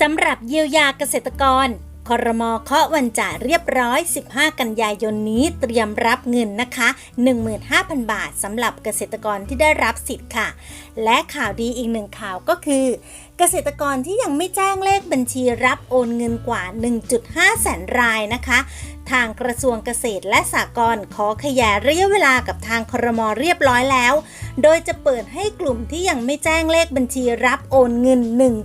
สำหรับเยียวยาเกษตรกรคอรมอเคาะวันจ่ายเรียบร้อย 15 กันยายนนี้เตรียมรับเงินนะคะ 15,000 บาทสำหรับเกษตรกรที่ได้รับสิทธิ์ค่ะ และข่าวดีอีกหนึ่งข่าวก็คือ เกษตรกรที่ยังไม่แจ้งเลขบัญชีรับโอนเงินกว่า 1.5 แสนรายนะคะ ทางกระทรวงเกษตรและสหกรณ์ขอขยายระยะเวลากับทางครมเรียบร้อยแล้ว โดยจะเปิดให้กลุ่มที่ยังไม่แจ้งเลขบัญชีรับโอนเงิน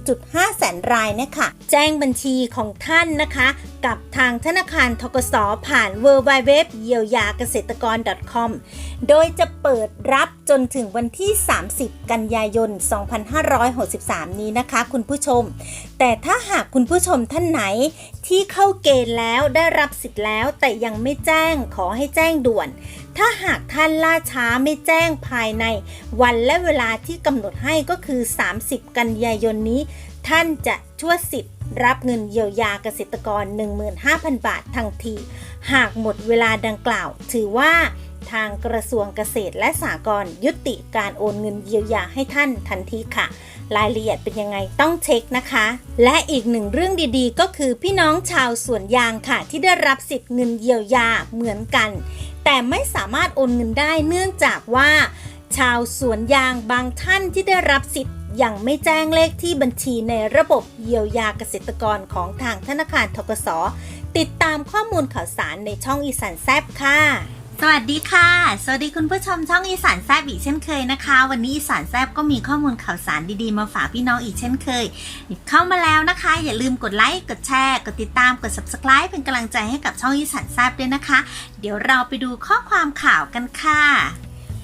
1.5 แสนรายนะคะแจ้งบัญชีของท่านนะคะ กับทางธนาคารทกสผ่าน w w w เยียวยาเกษตรกร .com โดยจะเปิดรับจนถึงวันที่ 30 กันยายน 2563 นี้นะคะ คุณผู้ชม แต่ถ้าหากคุณผู้ชมท่านไหนที่เข้าเกณฑ์แล้วได้รับสิทธิ์แล้วแต่ยังไม่แจ้งขอให้แจ้งด่วน ถ้าหากท่านล่าช้าไม่แจ้งภายในวันและเวลาที่กำหนดให้ก็คือ 30 กันยายนนี้ ท่านจะชั่วสิทธิ์ รับเงินเยียวยาเกษตรกร 15,000 บาททันที หากหมดเวลาดังกล่าว ถือว่าทางกระทรวงเกษตรและสหกรณ์ยุติการโอนเงินเยียวยาให้ท่านทันทีค่ะ รายละเอียดเป็นยังไงต้องเช็คนะคะ และอีกหนึ่งเรื่องดีๆ ก็คือพี่น้องชาวสวนยางค่ะ ที่ได้รับสิทธิ์เงินเยียวยาเหมือนกัน แต่ไม่สามารถโอนเงินได้เนื่องจากว่า ชาวสวนยางบางท่านที่ได้รับสิทธิ์ ยังไม่แจ้งเลขที่บัญชีในระบบเยียวยาเกษตรกรของทางธนาคารทกส ติดตามข้อมูลข่าวสารในช่องอีสานแซบค่ะ สวัสดีค่ะ สวัสดีคุณผู้ชมช่องอีสานแซบอีกเช่นเคยนะคะ วันนี้อีสานแซบก็มีข้อมูลข่าวสารดีๆมาฝากพี่น้องอีกเช่นเคย เข้ามาแล้วนะคะ อย่าลืมกดไลค์ กดแชร์ กดติดตาม กด subscribe เป็นกำลังใจให้กับช่องอีสานแซบด้วยนะคะ เดี๋ยวเราไปดูข้อความข่าวกันค่ะ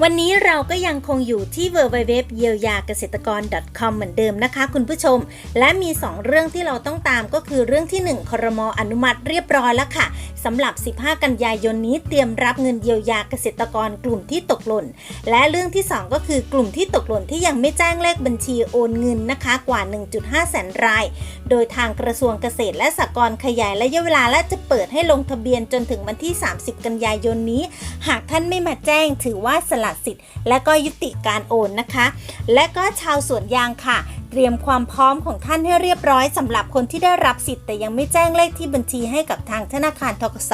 วันนี้เราก็ยังคงอยู่ที่ www เยียวยาเกษตรกร .com เหมือนเดิมนะคะคุณผู้ชม และมี 2 เรื่องที่เราต้องตามก็คือเรื่องที่ 1 ครมอนุมัติเรียบร้อยแล้วค่ะสำหรับ 15 กันยายนนี้เตรียมรับเงินเยียวยาเกษตรกรกลุ่มที่ตกหล่น และเรื่องที่ 2 ก็คือกลุ่มที่ตกหล่นที่ยังไม่แจ้งเลขบัญชีโอนเงินนะคะกว่า 1.5 แสนราย โดยทางกระทรวงเกษตรและสหกรณ์ขยายระยะเวลาและจะเปิดให้ลงทะเบียนจนถึงวันที่ 30 กันยายนนี้ หากท่านไม่มาแจ้งถือว่าสละสิทธิ์ และก็ยุติการโอนนะคะ และก็ชาวสวนยางค่ะ เตรียมความพร้อมของท่านให้เรียบร้อยสำหรับคนที่ได้รับสิทธิ์แต่ยังไม่แจ้งเลขที่บัญชีให้กับทางธนาคารทกส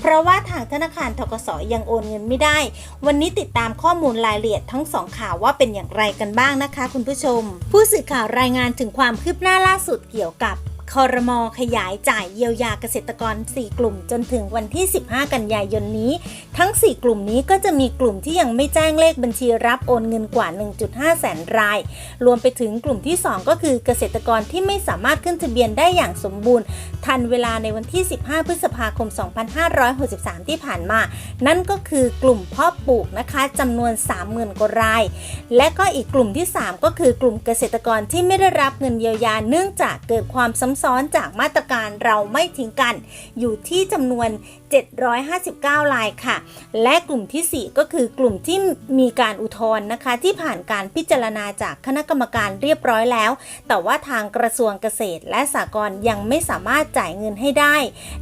เพราะว่าทางธนาคารทกสยังโอนเงินไม่ได้ วันนี้ติดตามข้อมูลรายละเอียดทั้งสองข่าวว่าเป็นอย่างไรกันบ้างนะคะ คุณผู้ชม ผู้สื่อข่าวรายงานถึงความคืบหน้าล่าสุดเกี่ยวกับ คอรมอขยายจ่ายเยียวยาเกษตรกร 4 กลุ่มจนถึงวันที่ 15 กันยายนนี้ ทั้ง 4 กลุ่มนี้ก็จะมีกลุ่มที่ยังไม่แจ้งเลขบัญชีรับโอนเงินกว่า 1.5 แสนราย รวมไปถึงกลุ่มที่ 2 ก็คือเกษตรกรที่ไม่สามารถขึ้นทะเบียนได้อย่างสมบูรณ์ ทันเวลาในวันที่ 15 พฤษภาคม 2563 ที่ผ่านมา นั่นก็คือกลุ่มเพ่อปลูกนะคะจำนวน 30,000กว่าราย และก็อีกกลุ่มที่ 3 ก็คือกลุ่มเกษตรกรที่ไม่ได้รับเงินเยียวยาเนื่องจากเกิดความซ้ำซ้อนจากมาตรการเราไม่ทิ้งกัน อยู่ที่จำนวน 759 รายค่ะ และกลุ่มทีสี่ 4 ก็คือกลุ่มที่มีการอุทธรณ์นะคะ ที่ผ่านการพิจารณาจากคณะกรรมการเรียบร้อยแล้ว แต่ว่าทางกระทรวงเกษตรและสหกรณ์ยังไม่สามารถจ่ายเงินให้ได้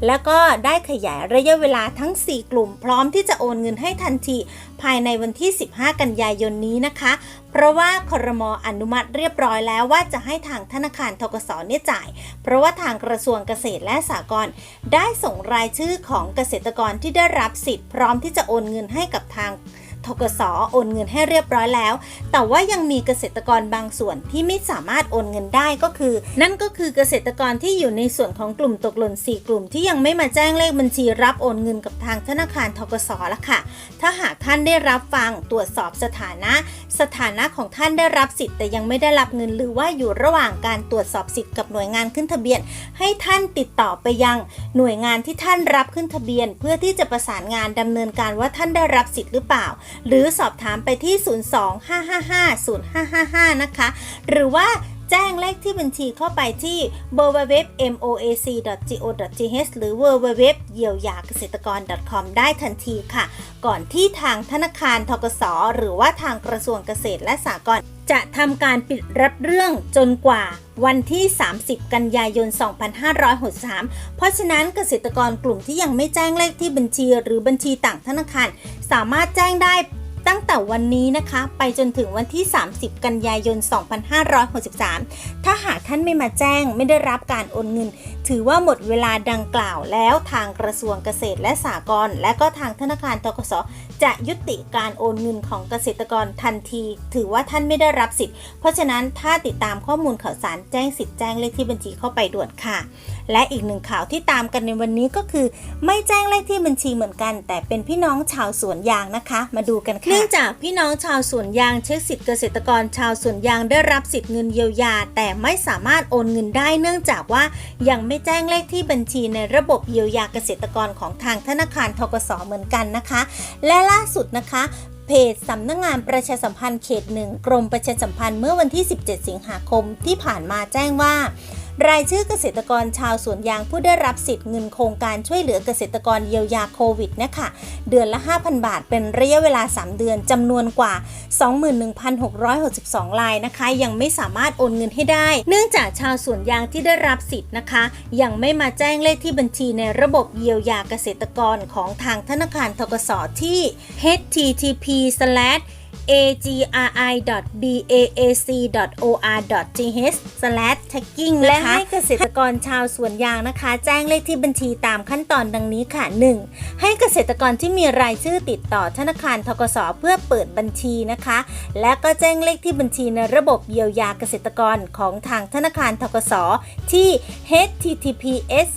แล้วก็ได้ขยายระยะเวลาทั้ง 4 กลุ่ม พร้อมที่จะโอนเงินให้ทันที ภายในวันที่ 15 กันยายนนี้นะคะ เพราะว่าคอรมออนุมัติเรียบร้อยแล้วว่าจะให้ทางธนาคารทกศเนี่ยจ่าย เพราะว่าทางกระทรวงเกษตรและสหกรณ์ได้ส่งรายชื่อของเกษตรกรที่ได้รับสิทธิ์พร้อมที่จะโอนเงินให้กับทาง ทกสโอนเงินให้เรียบร้อยแล้ว แต่ว่ายังมีเกษตรกรบางส่วนที่ไม่สามารถโอนเงินได้ก็คือ นั่นก็คือเกษตรกรที่อยู่ในส่วนของกลุ่มตกหล่น 4 กลุ่มที่ยังไม่มาแจ้งเลขบัญชีรับโอนเงินกับทางธนาคารทกสละค่ะ ถ้าหากท่านได้รับฟังตรวจสอบสถานะ สถานะของท่านได้รับสิทธิ์แต่ยังไม่ได้รับเงินหรือว่าอยู่ระหว่างการตรวจสอบสิทธิ์กับหน่วยงานขึ้นทะเบียน ให้ท่านติดต่อไปยังหน่วยงานที่ท่านรับขึ้นทะเบียน เพื่อที่จะประสานงานดำเนินการว่าท่านได้รับสิทธิ์หรือเปล่าหรือสอบถามไปที่ 025550555 นะคะ หรือว่าแจ้งเลขที่บัญชีเข้าไปที่ www.moac.go.th หรือ www เยียวยาเกษตรกร .com ได้ทันทีค่ะ ก่อนที่ทางธนาคารทกสหรือว่าทางกระทรวงเกษตรและสหกรณ์จะทำการปิดรับเรื่องจนกว่าวันที่ 30 กันยายน 2563 เพราะฉะนั้นเกษตรกรกลุ่มที่ยังไม่แจ้งเลขที่บัญชีหรือบัญชีต่างธนาคาร สามารถแจ้งได้ ตั้งแต่วันนี้นะคะ ไปจนถึงวันที่ 30 กันยายน 2563 ถ้าหากท่านไม่มาแจ้งไม่ได้รับการโอนเงิน ถือว่าหมดเวลาดังกล่าวแล้วทางกระทรวงเกษตรและสหกรณ์และก็ทางธนาคารทกสจะยุติการโอนเงินของเกษตรกรทันที ถือว่าท่านไม่ได้รับสิทธิ์ เพราะฉะนั้นถ้าติดตามข้อมูลข่าวสารแจ้งสิทธิ์แจ้งเลขที่บัญชีเข้าไปด่วนค่ะ และอีกหนึ่งข่าวที่ตามกันในวันนี้ก็คือ ไม่แจ้งเลขที่บัญชีเหมือนกัน แต่เป็นพี่น้องชาวสวนยางนะคะ มาดูกันค่ะนื่องจากพี่น้องชาวสวนยางเช็คสิทธิเกษตรกรชาวสวนยางได้รับสิทธิเงินเยียวยา แต่ไม่สามารถโอนเงินได้ เนื่องจากว่ายังไม่แจ้งเลขที่บัญชีในระบบเยียวยาเกษตรกรของทางธนาคารทกสเหมือนกันนะคะ และล่าสุดนะคะเพจสำนักงงานประชาสัมพันธ์เขตหนึ่งกรมประชาสัมพันธ์เมื่อวันที่ 17 สิงหาคมที่ผ่านมาแจ้งว่ารายชื่อเกษตรกรชาวสวนยางผู้ได้รับสิทธิ์เงินโครงการช่วยเหลือเกษตรกรเยียวยาโควิดเนี่ยค่ะเดือนละ 5,000 บาท เป็นระยะเวลา 3 เดือนจำนวนกว่า 21,662 รายนะคะ ยังไม่สามารถโอนเงินให้ได้ เนื่องจากชาวสวนยางที่ได้รับสิทธิ์นะคะ ยังไม่มาแจ้งเลขที่บัญชีในระบบเยียวยาเกษตรกรของทางธนาคารทกสที่ http agri.baac.or.th/tagging และให้เกษตรกรชาวสวนยางนะคะ แจ้งเลขที่บัญชีตามขั้นตอนดังนี้ค่ะ 1. ให้เกษตรกรที่มีรายชื่อติดต่อธนาคารทกสเพื่อเปิดบัญชีนะคะ และก็แจ้งเลขที่บัญชีในระบบเยียวยาเกษตรกรของทางธนาคารทกสที่ https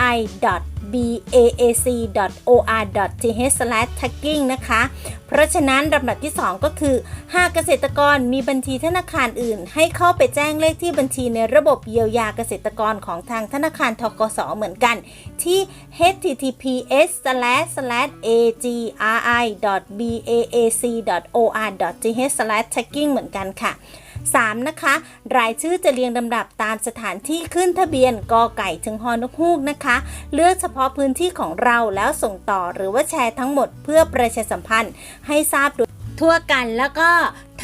agri baac.or.th/tagging นะคะ เพราะฉะนั้นลำดับที่ 2 ก็คือหากเกษตรกรมีบัญชีธนาคารอื่น ให้เข้าไปแจ้งเลขที่บัญชีในระบบเยียวยาเกษตรกรของทางธนาคารทกสเหมือนกัน ที่ https://agri.baac.or.th/tagging เหมือนกันค่ะ 3. นะคะ รายชื่อจะเรียงลำดับตามสถานที่ขึ้นทะเบียนกอไก่ถึงฮอนกฮูกนะคะ เลือกเฉพาะพื้นที่ของเราแล้วส่งต่อหรือว่าแชร์ทั้งหมดเพื่อประชาสัมพันธ์ให้ทราบโดยทั่วกันแล้วก็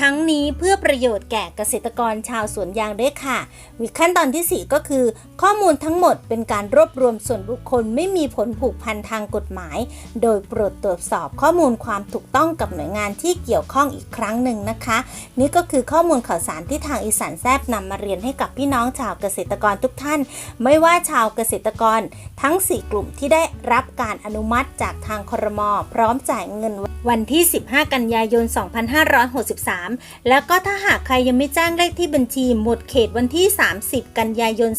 ทั้งนี้เพื่อประโยชน์แก่เกษตรกรชาวสวนยางด้วยค่ะวิขั้นตอนที่ 4 ก็คือ ข้อมูลทั้งหมดเป็นการรวบรวมส่วนบุคคลไม่มีผลผูกพันทางกฎหมาย โดยโปรดตรวจสอบข้อมูลความถูกต้องกับหน่วยงานที่เกี่ยวข้องอีกครั้งหนึ่งนะคะ นี่ก็คือข้อมูลข่าวสารที่ทางอีสานแซบนำมาเรียนให้กับพี่น้องชาวเกษตรกรทุกท่าน ไม่ว่าชาวเกษตรกร ทั้ง 4 กลุ่มที่ได้รับการอนุมัติจากทางครม พร้อมจ่ายเงินวันที่ 15 กันยายน 2563แล้วก็ถ้าหากใครยังไม่แจ้งเลขที่บัญชีหมดเขตวันที่ 30 กันยายน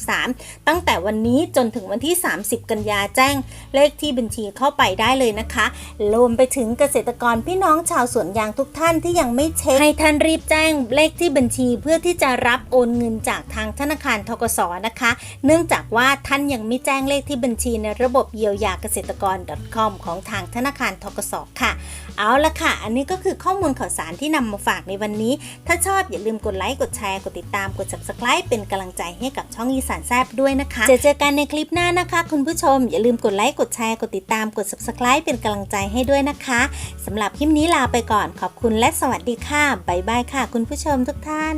2563 ตั้งแต่วันนี้จนถึงวันที่ 30 กันยาแจ้งเลขที่บัญชีเข้าไปได้เลยนะคะรวมไปถึงเกษตรกรพี่น้องชาวสวนยางทุกท่านที่ยังไม่เช็คให้ท่านรีบแจ้งเลขที่บัญชีเพื่อที่จะรับโอนเงินจากทางธนาคารทกสนะคะ เนื่องจากว่าท่านยังไม่แจ้งเลขที่บัญชีในระบบเยียวยาเกษตรกร .com ของทางธนาคารทกสค่ะ เอาละค่ะ อันนี้ก็คือข้อมูลข่าวสารที่นำมาฝากในวันนี้ ถ้าชอบอย่าลืมกดไลค์ กดแชร์ กดติดตาม กด subscribe เป็นกำลังใจให้กับช่องอีสานแซบด้วยนะคะ เจอเจอกันในคลิปหน้านะคะ คุณผู้ชม อย่าลืมกดไลค์ กดแชร์ กดติดตาม กด subscribe เป็นกำลังใจให้ด้วยนะคะสำหรับคลิปนี้ลาไปก่อน ขอบคุณและสวัสดีค่ะ บ๊ายบายค่ะ คุณผู้ชมทุกท่าน